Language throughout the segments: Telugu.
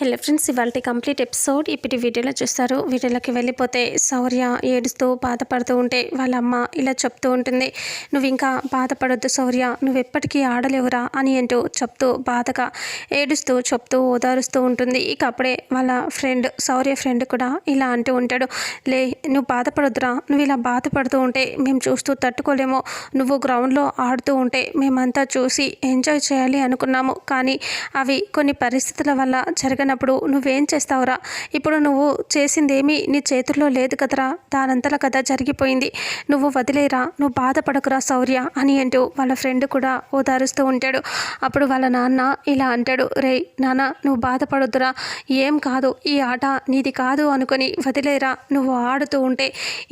హలో ఫ్రెండ్స్ ఇవాళ కంప్లీట్ ఎపిసోడ్. ఇప్పటి వీడియోలో చూస్తారు. వీడియోలోకి వెళ్ళిపోతే శౌర్య ఏడుస్తూ బాధపడుతూ ఉంటే వాళ్ళ అమ్మ ఇలా చెప్తూ ఉంటుంది. నువ్వు ఇంకా బాధపడొద్దు శౌర్య నువ్వు ఎప్పటికీ ఆడలేవురా అని అంటూ చెప్తూ బాధగా ఏడుస్తూ చెప్తూ ఓదారుస్తూ ఉంటుంది. ఇక అప్పుడే వాళ్ళ ఫ్రెండ్ శౌర్య ఫ్రెండ్ కూడా ఇలా అంటూ ఉంటాడు. లే నువ్వు బాధపడొద్దురా. నువ్వు ఇలా బాధపడుతూ ఉంటే మేము చూస్తూ తట్టుకోలేము. నువ్వు గ్రౌండ్లో ఆడుతూ ఉంటే మేమంతా చూసి ఎంజాయ్ చేయాలి అనుకున్నాము. కానీ అవి కొన్ని పరిస్థితుల వల్ల జరగనప్పుడు నువ్వేం చేస్తావురా? ఇప్పుడు నువ్వు చేసిందేమీ నీ చేతుల్లో లేదు కదరా. దానంతల కథ జరిగిపోయింది. నువ్వు వదిలేరా? నువ్వు బాధపడకురా శౌర్య అని అంటూ వాళ్ళ ఫ్రెండ్ కూడా ఓదారుస్తూ ఉంటాడు. అప్పుడు వాళ్ళ నాన్న ఇలా అంటాడు రే నాన్న నువ్వు బాధపడొద్దురా. ఏం కాదు. ఈ ఆట నీది కాదు అనుకొని వదిలేరా. నువ్వు ఆడుతూ ఉంటే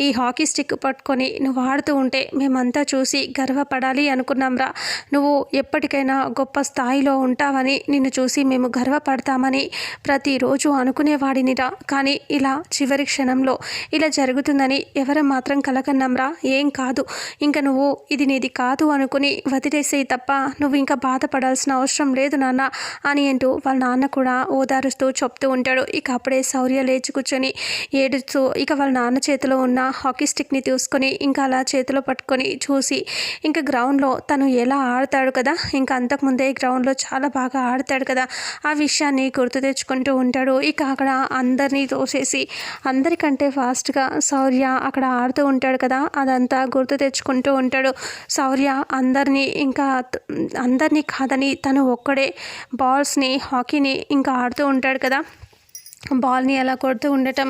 ఈ హాకీ స్టిక్ పట్టుకొని నువ్వు ఆడుతూ ఉంటే మేమంతా చూసి గర్వపడాలి అనుకున్నాంరా. నువ్వు ఎప్పటికైనా గొప్ప స్థాయిలో ఉంటావని నిన్ను చూసి మేము గర్వపడతామని ప్రతిరోజు అనుకునేవాడినిరా. కానీ ఇలా చివరి క్షణంలో ఇలా జరుగుతుందని ఎవరం మాత్రం కలకన్నాంరా ఏం కాదు. ఇంకా నువ్వు ఇది నీది కాదు అనుకుని వదిలేసే తప్ప నువ్వు ఇంకా బాధపడాల్సిన అవసరం లేదు నాన్న అని అంటూ వాళ్ళ నాన్న కూడా ఓదారుస్తూ చెప్తూ ఉంటాడు. ఇక అప్పుడే శౌర్య లేచి కూర్చొని ఏడుస్తూ ఇక వాళ్ళ నాన్న చేతిలో ఉన్న హాకీ స్టిక్ని తీసుకొని ఇంకా అలా చేతిలో పట్టుకొని చూసి ఇంకా గ్రౌండ్లో తను ఎలా ఆడతాడు కదా? ఇంకా అంతకుముందే గ్రౌండ్లో చాలా బాగా ఆడతాడు కదా? ఆ విషయాన్ని గుర్తు తెచ్చుకుంటూ ఉంటాడు. ఇక అక్కడ అందరినీ తోసేసి అందరికంటే ఫాస్ట్గా శౌర్య అక్కడ ఆడుతూ ఉంటాడు కదా. అదంతా గుర్తు తెచ్చుకుంటూ ఉంటాడు. శౌర్య అందరినీ ఇంకా అందరినీ కాదని తను ఒక్కడే బాల్స్ని హాకీని ఇంకా ఆడుతూ ఉంటాడు కదా. బాల్ని అలా కొడుతూ ఉండటం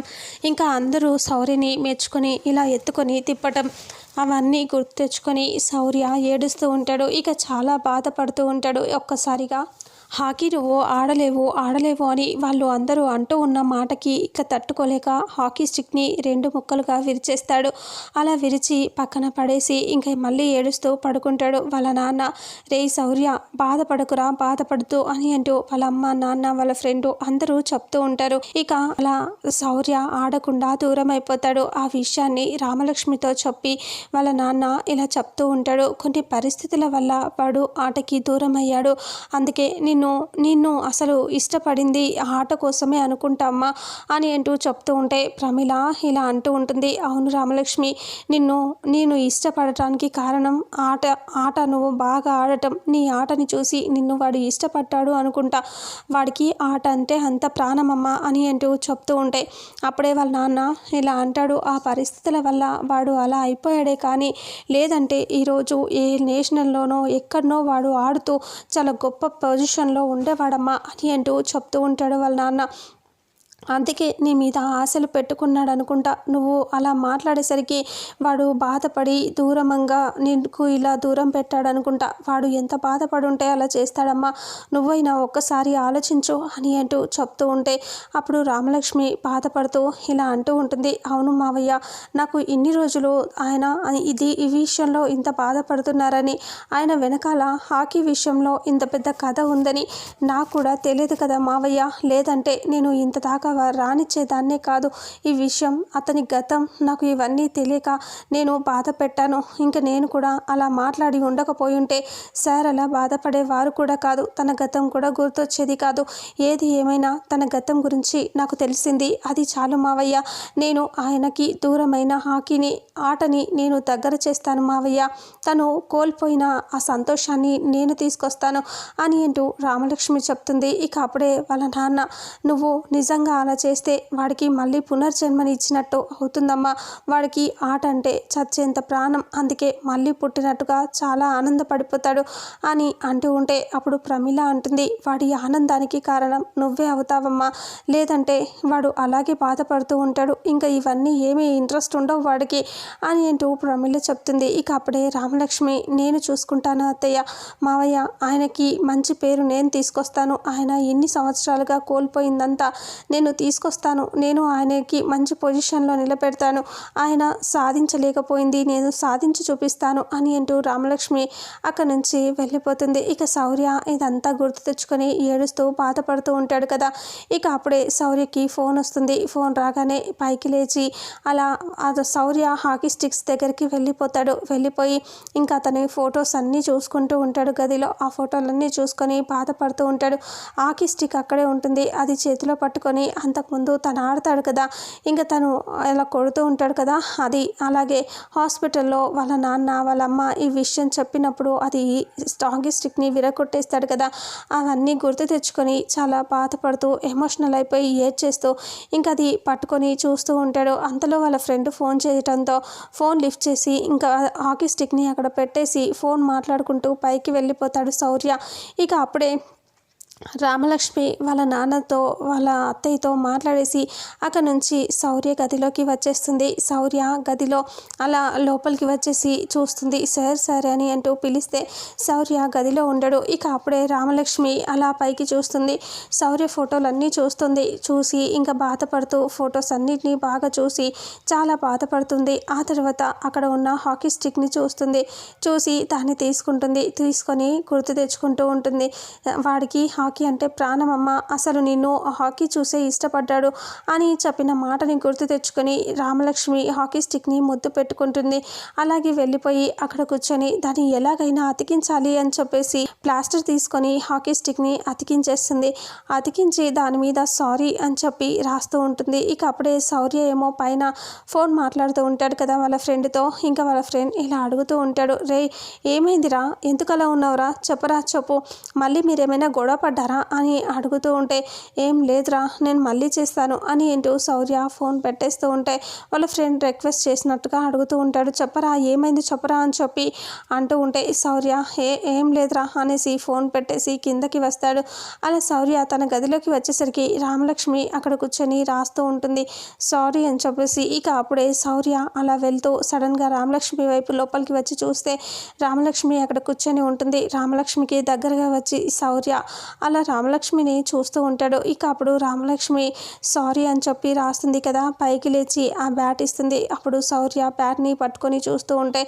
ఇంకా అందరూ శౌర్యని మెచ్చుకొని ఇలా ఎత్తుకొని తిప్పటం అవన్నీ గుర్తు తెచ్చుకొని శౌర్య ఏడుస్తూ ఉంటాడు. ఇక చాలా బాధపడుతూ ఉంటాడు ఒక్కసారిగా. హాకీ నువ్వు ఆడలేవు ఆడలేవు అని వాళ్ళు అందరూ అంటూ ఉన్న మాటకి ఇక తట్టుకోలేక హాకీ స్టిక్ని రెండు ముక్కలుగా విరిచేస్తాడు. అలా విరిచి పక్కన పడేసి ఇంకా మళ్ళీ ఏడుస్తూ పడుకుంటాడు వాళ్ళ నాన్న. రే శౌర్య బాధపడకురా బాధపడుతూ అని అంటూ వాళ్ళ అమ్మ నాన్న వాళ్ళ ఫ్రెండ్ అందరూ చెప్తూ ఉంటారు. ఇక అలా శౌర్య ఆడకుండా దూరం అయిపోతాడు ఆ విషయాన్ని రామలక్ష్మితో చెప్పి వాళ్ళ నాన్న ఇలా చెప్తూ ఉంటాడు. కొన్ని పరిస్థితుల వల్ల వాడు ఆటకి దూరం అయ్యాడు అందుకే నేను నిన్ను నిన్ను అసలు ఇష్టపడింది ఆట కోసమే అనుకుంటామ్మా అని అంటూ చెప్తూ ఉంటే ప్రమిళ ఇలా అంటూ ఉంటుంది. అవును రామలక్ష్మి నిన్ను నేను ఇష్టపడటానికి కారణం ఆట ఆట నువ్వు బాగా ఆడటం. నీ ఆటని చూసి నిన్ను వాడు ఇష్టపడ్డాడు అనుకుంటా. వాడికి ఆట అంటే అంత ప్రాణమమ్మా అని అంటూ చెప్తూ ఉంటే అప్పుడే వాళ్ళ నాన్న ఇలా అంటాడు. ఆ పరిస్థితుల వల్ల వాడు అలా అయిపోయాడే కానీ లేదంటే ఈరోజు ఏ నేషనల్లోనో ఎక్కడనో వాడు ఆడుతూ చాలా గొప్ప పొజిషన్ పొజిషన్లో ఉండేవాడమ్మా అని అంటూ చెప్తూ ఉంటాడు వాళ్ళ నాన్న. అందుకే నీ మీద ఆశలు పెట్టుకున్నాడు అనుకుంటా. నువ్వు అలా మాట్లాడేసరికి వాడు బాధపడి దూరంగా నీకు ఇలా దూరం పెట్టాడు అనుకుంటా. వాడు ఎంత బాధపడుంటే అలా చేస్తాడమ్మా. నువ్వైనా ఒక్కసారి ఆలోచించు అని అంటూ చెప్తూ ఉంటే అప్పుడు రామలక్ష్మి బాధపడుతూ ఇలా అంటూ ఉంటుంది. అవును మావయ్య నాకు ఇన్ని రోజులు ఆయన ఇది ఈ విషయంలో ఇంత బాధపడుతున్నారని ఆయన వెనకాల హాకీ విషయంలో ఇంత పెద్ద కథ ఉందని నాకు కూడా తెలియదు కదా మావయ్య. లేదంటే నేను ఇంత దాకా రానిచ్చేదాన్నే కాదు. ఈ విషయం అతని గతం నాకు ఇవన్నీ తెలియక నేను బాధ పెట్టాను ఇంకా నేను కూడా అలా మాట్లాడి ఉండకపోయి ఉంటే సార్ అలా బాధపడేవారు కూడా కాదు. తన గతం కూడా గుర్తొచ్చేది కాదు. ఏది ఏమైనా తన గతం గురించి నాకు తెలిసింది. అది చాలు మావయ్య. నేను ఆయనకి దూరమైన హాకీని ఆటని నేను దగ్గర చేస్తాను మావయ్య. తను కోల్పోయిన ఆ సంతోషాన్ని నేను తీసుకొస్తాను అని అంటూ రామలక్ష్మి చెప్తుంది. ఇక అప్పుడే వాళ్ళ నాన్న నువ్వు నిజంగా అలా చేస్తే వాడికి మళ్ళీ పునర్జన్మని ఇచ్చినట్టు అవుతుందమ్మా. వాడికి ఆట అంటే చచ్చేంత ప్రాణం. అందుకే మళ్ళీ పుట్టినట్టుగా చాలా ఆనందపడిపోతాడు అని అంటూ ఉంటే అప్పుడు ప్రమిళ అంటుంది వాడి ఆనందానికి కారణం నువ్వే అవుతావమ్మా. లేదంటే వాడు అలాగే బాధపడుతూ ఉంటాడు. ఇంకా ఇవన్నీ ఏమీ ఇంట్రెస్ట్ ఉండవు వాడికి అని అంటూ ప్రమిళ చెప్తుంది. ఇక అప్పుడే రామలక్ష్మి నేను చూసుకుంటాను అత్తయ్య. మావయ్య ఆయనకి మంచి పేరు నేను తీసుకొస్తాను. ఆయన ఎన్ని సంవత్సరాలుగా కోల్పోయిందంతా నేను నేను తీసుకొస్తాను. నేను ఆయనకి మంచి పొజిషన్లో నిలబెడతాను. ఆయన సాధించలేకపోయింది. నేను సాధించి చూపిస్తాను అని అంటూ రామలక్ష్మి అక్కడి నుంచి వెళ్ళిపోతుంది. ఇక శౌర్య ఇదంతా గుర్తు తెచ్చుకొని ఏడుస్తూ బాధపడుతూ ఉంటాడు కదా. ఇక అప్పుడే శౌర్యకి ఫోన్ వస్తుంది. ఫోన్ రాగానే పైకి లేచి అలా అది శౌర్య హాకీ స్టిక్స్ దగ్గరికి వెళ్ళిపోతాడు. వెళ్ళిపోయి ఇంకా అతని ఫొటోస్ అన్నీ చూసుకుంటూ ఉంటాడు గదిలో. ఆ ఫోటోలన్నీ చూసుకొని బాధపడుతూ ఉంటాడు. హాకీ స్టిక్ అక్కడే ఉంటుంది. అది చేతిలో పట్టుకొని అంతకుముందు తను ఆడతాడు కదా ఇంకా తను ఇలా కొడుతూ ఉంటాడు కదా అది అలాగే హాస్పిటల్లో వాళ్ళ నాన్న వాళ్ళ అమ్మ ఈ విషయం చెప్పినప్పుడు అది హాకీ స్టిక్ని విరగొట్టేస్తాడు కదా అవన్నీ గుర్తు తెచ్చుకొని చాలా బాధపడుతూ ఎమోషనల్ అయిపోయి ఏడ్చేస్తూ ఇంకా అది పట్టుకొని చూస్తూ ఉంటాడు. అంతలో వాళ్ళ ఫ్రెండ్ ఫోన్ చేయడంతో ఫోన్ లిఫ్ట్ చేసి ఇంకా హాకీ స్టిక్ని అక్కడ పెట్టేసి ఫోన్ మాట్లాడుకుంటూ పైకి వెళ్ళిపోతాడు శౌర్య ఇక అప్పుడే రామలక్ష్మి వాళ్ళ నాన్నతో వాళ్ళ అత్తయ్యతో మాట్లాడేసి అక్కడ నుంచి శౌర్య గదిలోకి వచ్చేస్తుంది. శౌర్య గదిలో అలా లోపలికి వచ్చేసి చూస్తుంది. సార్ సార్ అని అంటూ పిలిస్తే శౌర్య గదిలో ఉండడు. ఇక అప్పుడే రామలక్ష్మి అలా పైకి చూస్తుంది. శౌర్య ఫోటోలన్నీ చూస్తుంది. చూసి ఇంకా బాధపడుతూ ఫొటోస్ అన్నిటినీ బాగా చూసి చాలా బాధపడుతుంది. ఆ తర్వాత అక్కడ ఉన్న హాకీ స్టిక్ని చూస్తుంది. చూసి దాన్ని తీసుకుంటుంది. తీసుకొని గుర్తు తెచ్చుకుంటూ ఉంటుంది. వాడికి హాకీ హాకీ అంటే ప్రాణమమ్మ అసలు నిన్ను హాకీ చూసే ఇష్టపడ్డాడు అని చెప్పిన మాటని గుర్తు తెచ్చుకొని రామలక్ష్మి హాకీ స్టిక్ని ముద్దు పెట్టుకుంటుంది. అలాగే వెళ్ళిపోయి అక్కడ కూర్చొని దాన్ని ఎలాగైనా అతికించాలి అని చెప్పేసి ప్లాస్టర్ తీసుకొని హాకీ స్టిక్ని అతికించేస్తుంది. అతికించి దాని మీద సారీ అని చెప్పి రాస్తూ ఉంటుంది. ఇక అప్పుడే శౌర్య ఏమో పైన ఫోన్ మాట్లాడుతూ ఉంటాడు కదా వాళ్ళ ఫ్రెండ్తో. ఇంకా వాళ్ళ ఫ్రెండ్ ఇలా అడుగుతూ ఉంటాడు రే ఏమైందిరా? ఎందుకు అలా ఉన్నావురా? చెప్పరా చెప్పు. మళ్ళీ మీరేమైనా గొడవ చేయమంటారా అని అడుగుతూ ఉంటే ఏం లేదురా నేను మళ్ళీ చేస్తాను అని ఏంటో శౌర్య ఫోన్ పెట్టేస్తూ ఉంటే వాళ్ళ ఫ్రెండ్ రిక్వెస్ట్ చేసినట్టుగా అడుగుతూ ఉంటాడు. చెప్పరా ఏమైంది చెప్పరా అని చెప్పి అంటూ ఉంటే శౌర్య ఏ ఏం లేదురా అనేసి ఫోన్ పెట్టేసి కిందకి వస్తాడు. అలా శౌర్య తన గదిలోకి వచ్చేసరికి రామలక్ష్మి అక్కడ కూర్చొని రాస్తూ ఉంటుంది. సారీ అని చెప్పేసి ఇక అప్పుడే శౌర్య అలా వెళ్తూ సడన్గా రామలక్ష్మి వైపు లోపలికి వచ్చి చూస్తే రామలక్ష్మి అక్కడ కూర్చొని ఉంటుంది. రామలక్ష్మికి దగ్గరగా వచ్చి శౌర్య అలా రామలక్ష్మిని చూస్తూ ఉంటాడు. ఇక అప్పుడు రామలక్ష్మి సారీ అని చెప్పి రాస్తుంది కదా పైకి లేచి ఆ బ్యాట్ ఇస్తుంది. అప్పుడు శౌర్య బ్యాట్ని పట్టుకొని చూస్తూ ఉంటే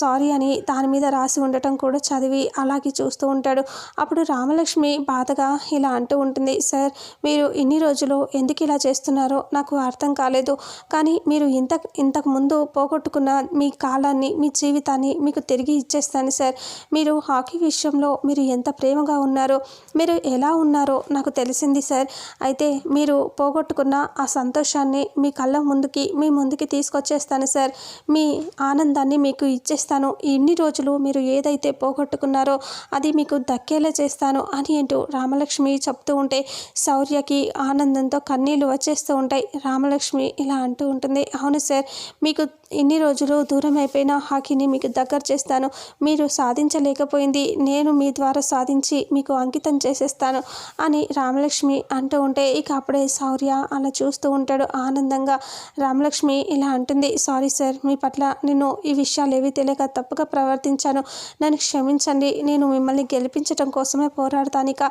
సారీ అని దాని మీద రాసి ఉండటం కూడా చదివి అలాగే చూస్తూ ఉంటాడు. అప్పుడు రామలక్ష్మి బాధగా ఇలా అంటూ ఉంటుంది సార్ మీరు ఇన్ని రోజులు ఎందుకు ఇలా చేస్తున్నారో నాకు అర్థం కాలేదు. కానీ మీరు ఇంత ఇంతకు ముందు పోగొట్టుకున్న మీ కాలాన్ని మీ జీవితాన్ని మీకు తిరిగి ఇచ్చేస్తాను సార్. మీరు హాకీ విషయంలో మీరు ఎంత ప్రేమగా ఉన్నారో మీరు ఎలా ఉన్నారో నాకు తెలిసింది సార్ అయితే మీరు పోగొట్టుకున్న ఆ సంతోషాన్ని మీ కళ్ళ ముందుకి మీ ముందుకి తీసుకొచ్చేస్తాను సార్ మీ ఆనందాన్ని మీకు ఇచ్చేస్తాను. ఇన్ని రోజులు మీరు ఏదైతే పోగొట్టుకున్నారో అది మీకు దక్కేలా చేస్తాను అని అంటూ రామలక్ష్మి చెప్తూ ఉంటే శౌర్యకి ఆనందంతో కన్నీళ్ళు వచ్చేస్తూ ఉంటాయి. రామలక్ష్మి ఇలా అంటూ ఉంటుంది అవును సార్ మీకు ఇన్ని రోజులు దూరం అయిపోయిన హాకీని మీకు దగ్గర చేస్తాను. మీరు సాధించలేకపోయింది. నేను మీ ద్వారా సాధించి మీకు అంకితం చేసేస్తాను అని రామలక్ష్మి అంటూ ఉంటే ఇక అప్పుడే శౌర్య అలా చూస్తూ ఉంటాడు ఆనందంగా. రామలక్ష్మి ఇలా అంటుంది సారీ సార్ మీ పట్ల నేను ఈ విషయాలు ఏవి తెలియక తప్పుగా ప్రవర్తించాను. నన్ను క్షమించండి నేను మిమ్మల్ని గెలిపించడం కోసమే పోరాడతానిక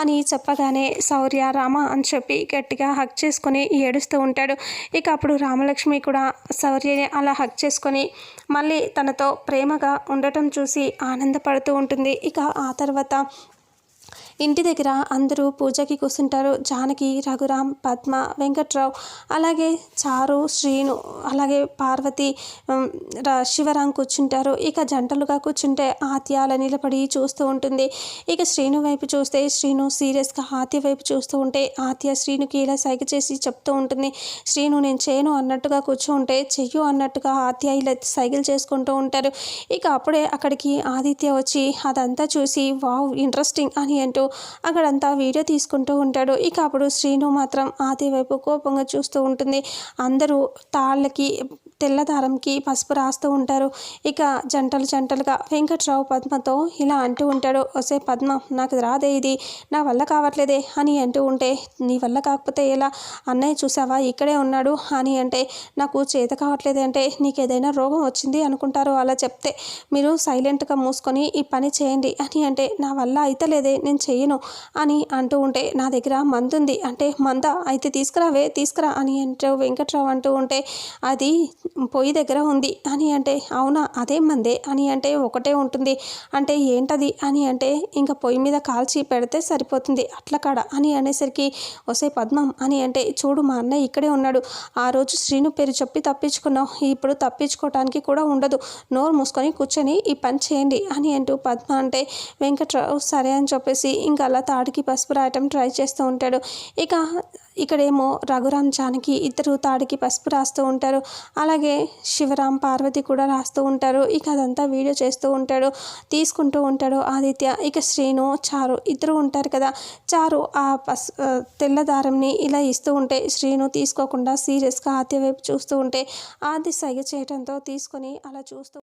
అని చెప్పగానే శౌర్య రామ అని చెప్పి గట్టిగా హక్ చేసుకొని ఏడుస్తూ ఉంటాడు. ఇక అప్పుడు రామలక్ష్మి కూడా శౌర్యని అలా హక్ చేసుకొని మళ్ళీ తనతో ప్రేమగా ఉండటం చూసి ఆనందపడుతూ ఉంటుంది. ఇక ఆ తర్వాత ఇంటి దగ్గర అందరూ పూజకి కూర్చుంటారు జానకి రఘురామ్ పద్మ వెంకట్రావు అలాగే చారు శ్రీను అలాగే పార్వతి శివరాం కూర్చుంటారు. ఇక జంటలుగా కూర్చుంటే ఆత్య అలా నిలబడి చూస్తూ ఉంటుంది. ఇక శ్రీను వైపు చూస్తే శ్రీను సీరియస్గా ఆత్య వైపు చూస్తూ ఉంటే ఆత్య శ్రీనుకి ఇలా సైగ చేసి చెప్తూ ఉంటుంది. శ్రీను నేను చేయను అన్నట్టుగా కూర్చుంటే చెయ్యు అన్నట్టుగా ఆత్య ఇలా సైకిల్ చేసుకుంటూ ఉంటారు. ఇక అప్పుడే అక్కడికి ఆదిత్య వచ్చి అదంతా చూసి వావ్ ఇంట్రెస్టింగ్ అని అంటూ అక్కడంతా వీడియో తీసుకుంటూ ఉంటాడు. ఇక అప్పుడు శ్రీను మాత్రం ఆది వైపు కోపంగా చూస్తూ ఉంటుంది. అందరూ తాళ్ళకి తెల్లదారంకి పసుపు రాస్తూ ఉంటారు. ఇక జంటలు జంటలుగా వెంకట్రావు పద్మతో ఇలా అంటూ ఉంటాడు ఒసే పద్మ నాకు రాదే ఇది నా వల్ల కావట్లేదే అని అంటూ ఉంటే నీ వల్ల కాకపోతే ఎలా? అన్నయ్య చూసావా? ఇక్కడే ఉన్నాడు అని అంటే నాకు చేత కావట్లేదే అంటే నీకు ఏదైనా రోగం వచ్చింది అనుకుంటారు అలా చెప్తే మీరు సైలెంట్గా మూసుకొని ఈ పని చేయండి అని అంటే నా వల్ల అయితే లేదే నేను చేయను అని అంటూ ఉంటే నా దగ్గర మందు ఉంది అంటే మంద అయితే తీసుకురావే తీసుకురా అని అంటూ వెంకట్రావు అంటూ ఉంటే అది పొయ్యి దగ్గర ఉంది అని అంటే అవునా అదే మందే అని అంటే ఒకటే ఉంటుంది. అంటే ఏంటది అని అంటే ఇంకా పొయ్యి మీద కాల్చి పెడితే సరిపోతుంది అట్ల కాడ అని అనేసరికి వసే పద్మం అని అంటే చూడు మా అన్నయ్య ఇక్కడే ఉన్నాడు. ఆ రోజు శ్రీను పేరు చెప్పి తప్పించుకున్నావు ఇప్పుడు తప్పించుకోవటానికి కూడా ఉండదు. నోరు మూసుకొని కూర్చొని ఈ పని చేయండి అని అంటూ పద్మ అంటే వెంకట్రావు సరే అని చెప్పేసి ఇంకా అలా తాడికి పసుపు రాయటం ట్రై చేస్తూ ఉంటాడు. ఇక ఇక్కడేమో రఘురామ్ జానకి ఇద్దరు తాడికి పసుపు రాస్తూ ఉంటారు. అలాగే శివరాం పార్వతి కూడా రాస్తూ ఉంటారు. ఇక అదంతా వీడియో చేస్తూ ఉంటాడు తీసుకుంటూ ఉంటాడు ఆదిత్య. ఇక శ్రీను చారు ఇద్దరు ఉంటారు కదా. చారు ఆ పస్ తెల్ల దారంని ఇలా ఇస్తూ ఉంటే శ్రీను తీసుకోకుండా సీరియస్గా ఆద్య వైపు చూస్తూ ఉంటే ఆది సైగ చేయడంతో తీసుకొని అలా చూస్తూ